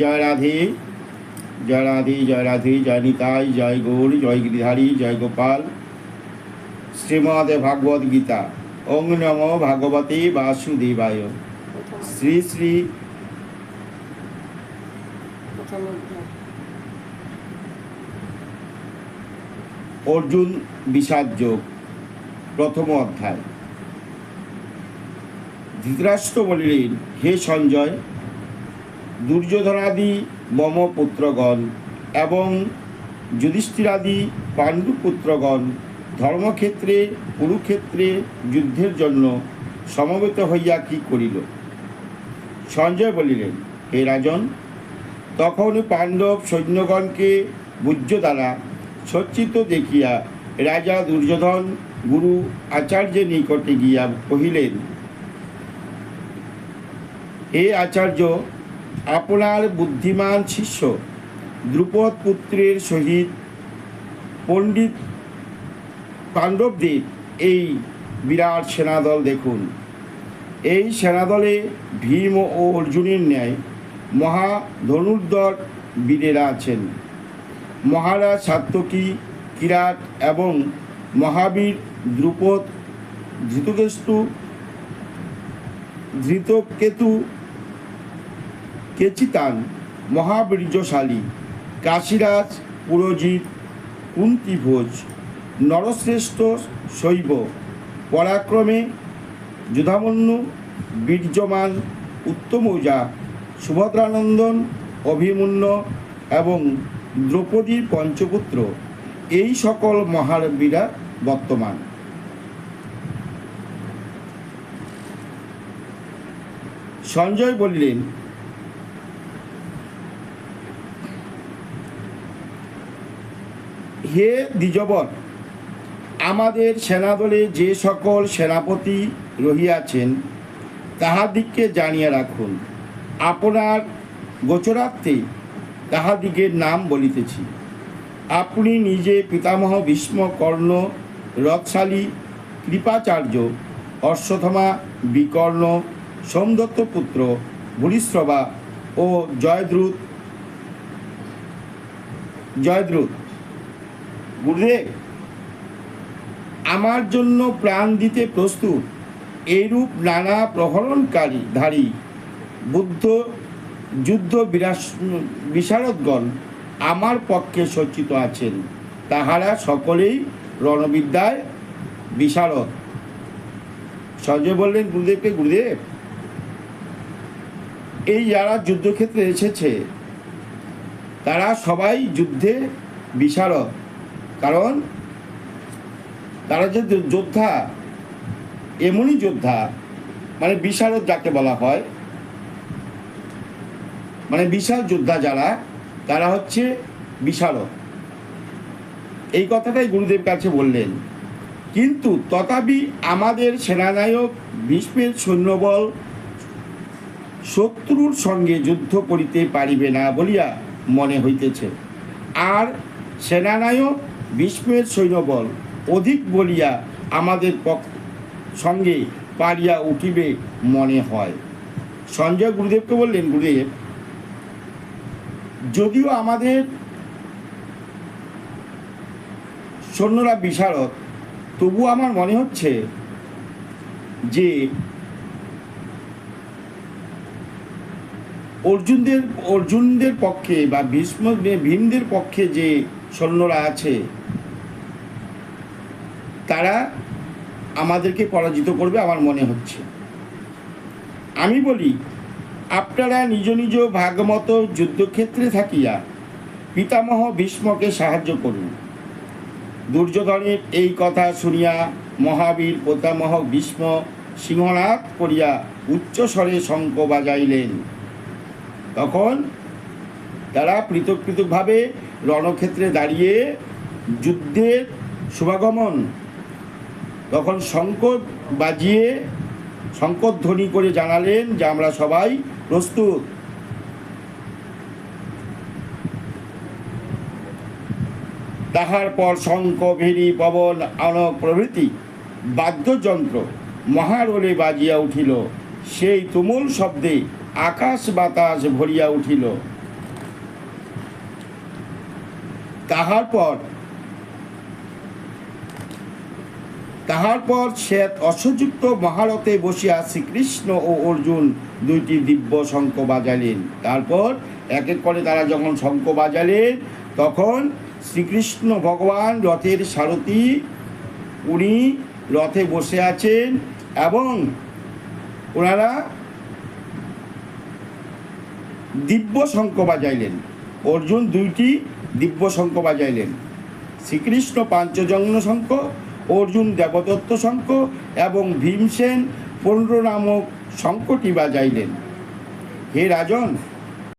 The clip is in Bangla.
জয় রাধে। জয় রাধে জয় রাধে, জয় নিতাই, জয় গৌর, জয় গিরিধারী, জয় গোপাল। শ্রীমদ ভাগবত গীতা। ওং নম ভাগবতে বাসুদেবায়। শ্রী শ্রী অর্জুন বিষাদ যোগ, প্রথম অধ্যায়। ধৃতরাষ্ট্র বলিলেন হে সঞ্জয় দুর্যোধনাদি মম পুত্রগণ এবং যুধিষ্ঠিরাদি পাণ্ডুপুত্রগণ ধর্মক্ষেত্রে, কুরুক্ষেত্রে যুদ্ধের জন্য সমবেত হইয়া কি করিল? সঞ্জয় বলিলেন, হে রাজন, তখন পাণ্ডব সৈন্যগণকে বুজ্য দ্বারা সজ্জিত দেখিয়া রাজা দুর্যোধন গুরু আচার্যের নিকটে গিয়া কহিলেন, হে আচার্য আপনার বুদ্ধিমান শিষ্য দ্রুপদ পুত্রের সহিত পণ্ডিত পাণ্ডবদের এই বিরাট সেনাদল দেখুন। এই সেনাদলে ভীম ও অর্জুনের ন্যায় মহা ধনুর্ধর বীরেরা আছেন। মহারাজ সাত্যকী কিরাট এবং মহাবীর দ্রুপদ ধৃতকেস্তু ধৃতকেতু কেচিতান মহাবীর্যশালী। কাশীরাজ, পুরোজিৎ, কুন্তিভোজ, নরশ্রেষ্ঠ শৈব। পরাক্রমে যুধামন্যু, বীর্যমান উত্তমৌজা, সুভদ্রানন্দন, অভিমন্য এবং দ্রৌপদীর পঞ্চপুত্র। এই সকল মহাবীরা বর্তমান। সঞ্জয় বললেন হে দ্বিজবর আমাদের সেনাদলে যে সকল সেনাপতি রহিয়াছেন, তাহাদিগকে জানিয়ে রাখুন। আপনার গোচরার্থে তাহাদিগের নাম বলিতেছি। আপনি নিজে পিতামহ ভীষ্ম কর্ণ রথশালী, কৃপাচার্য অশ্বথমা বিকর্ণ, সোমদত্ত পুত্র ভূরিশ্রবা ও জয়দ্রুত জয়দ্রুত। গুরুদেব আমার জন্য প্রাণ দিতে প্রস্তুত এইরূপ নানা প্রহরণকারী, ধারী, বুদ্ধ, যুদ্ধ বিরাস বিশারদগণ আমার পক্ষে সজ্জিত আছেন। তাহারা সকলেই রণবিদ্যায় বিশারদ। সঞ্জয় বললেন, গুরুদেবকে, গুরুদেব, এই যারা যুদ্ধক্ষেত্রে এসেছে, তারা সবাই যুদ্ধে বিশারদ। কারণ তারা যে যোদ্ধা, এমনই যোদ্ধা মানে বিশারদ যাকে বলা হয় মানে বিশাল যোদ্ধা যারা, তারা হচ্ছে বিশারদ এই কথাটাই গুরুদেব কাছে বললেন। কিন্তু তথাপি আমাদের সেনানায়ক ভীষ্মের সৈন্যবল শত্রুর সঙ্গে যুদ্ধ করিতে পারিবে না বলিয়া মনে হইতেছে। আর সেনানায়ক ভীষ্মের সৈন্যবল অধিক বলিয়া আমাদের পক্ষ সঙ্গে পারিয়া উঠিবে মনে হয়। সঞ্জয় গুরুদেবকে বললেন, গুরুদেব, যদিও আমাদের সৈন্যরা বিশারদ, তবু আমার মনে হচ্ছে যে অর্জুনদের অর্জুনদের পক্ষে বা ভীষ্ম ভীমদের পক্ষে যে সৈন্যরা আছে তারা আমাদেরকে পরাজিত করবে আমার মনে হচ্ছে। আমি বলি, আপনারা নিজ নিজ ভাগমত যুদ্ধক্ষেত্রে থাকিয়া পিতামহ ভীষ্মকে সাহায্য করুন। দুর্যোধনের এই কথা শুনিয়া মহাবীর পিতামহ ভীষ্ম সিংহনাথ করিয়া উচ্চস্বরে শঙ্খ বাজাইলেন। তখন তারা পৃথক পৃথকভাবে রণক্ষেত্রে দাঁড়িয়ে যুদ্ধের শুভাগমন তখন শঙ্খ বাজিয়ে শঙ্করধ্বনি করে জানালেন যে আমরা সবাই প্রস্তুত। তাহার পর শঙ্খ ভেরি পবন, আনক প্রভৃতি বাদ্যযন্ত্র মহারোলে বাজিয়া উঠিল। সেই তুমুল শব্দে আকাশ বাতাস ভরিয়া উঠিল। তাহার পর তাহার পর শ্বেত অশ্বযুক্ত মহারথে বসিয়া শ্রীকৃষ্ণ ও অর্জুন দুইটি দিব্য শঙ্খ বাজালেন। তারপর এক এক করে তারা যখন শঙ্খ বাজালেন, তখন শ্রীকৃষ্ণ ভগবান রথের সারথি উনি রথে বসে আছেন এবং ওনারা দিব্য শঙ্খ বাজাইলেন। অর্জুন দুইটি দিব্য শঙ্খ বাজাইলেন। শ্রীকৃষ্ণ পাঞ্চজন্য শঙ্খ অর্জুন দেবদত্ত শঙ্খ এবং ভীমসেন পনেরো নামক শঙ্খটি বাজাইলেন। হে রাজন